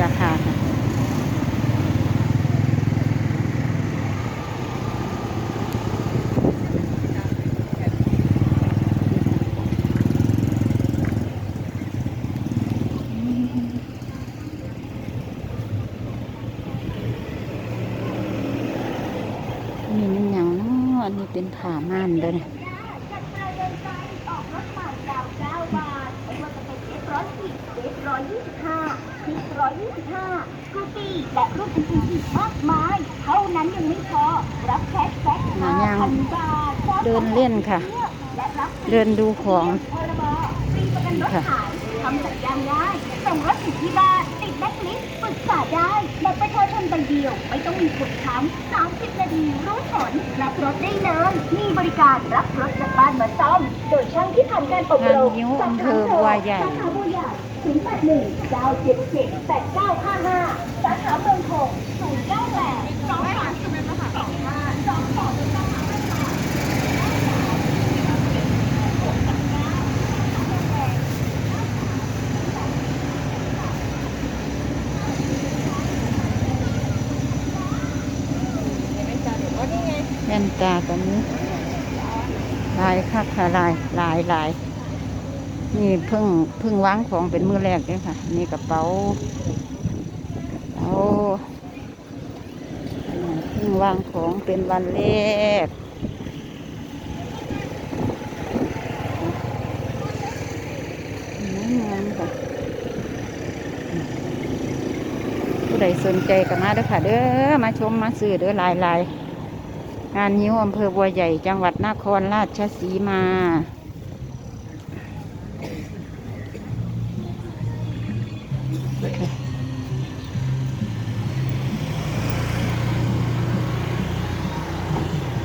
สื้าค่ะนี่มันหยังเนาะอันนี้เป็นผ้าม่านด้อเนี่ย จัดมาเดินใจออกรถใหม่ดาวเก้าบาทไม่ว่าจะเป็นเอฟร้อยสิบเอฟร้อย ยี่สิบห้าสิบร้อยยี่สิบห้ากูตี้และรุ่นอื่นๆอีกมากมาย เท่านั้นยังไม่พอ รับแคชแบ็กมาห้ายังพันบาทเดินเล่นค่ะ และรับเดินดูของ พรบฟรีประกันรถขายทำสัญญาง่ายส่งรถถึงที่บ้านติดแบ็คลิสต์ปรึกษาได้บัตรประชาชนใบเดียว ไม่ต้องมีกดค้ำ30 นาทีรู้ผลรับรถได้เลย มีบริการรับรถจากบ้านมาซ่อม โดยช่างที่ผ่านการอบรมงานนิ้วอำเภอบัวใหญ่ สาขาบั วใหญ่ศูนย์แปดหนึ่งเก้าเจ็ดเจ็ดแปดเก้าห้าห้าสาขาเมืองคงศูนย์เก้าแปดสองสามสิบเป็นภาษาสองห้าสองสองเป็นภาษาแว่นตาตัวนี้ลายคักค่ะลายลายลาย นี่เพิ่งเพิ่งวางของเป็นมือแรกเลยค่ะ นี่กระเป๋าเอาอันนี้เพิ่งวางของเป็นวันแรกงามค่ะผู้ใดสนใจก็มาเด้อค่ะ เด้อมาชมมาซื้อเด้อลายลายงานนิ้วอำเภอบัวใหญ่จังหวัดนครราชสีมา ค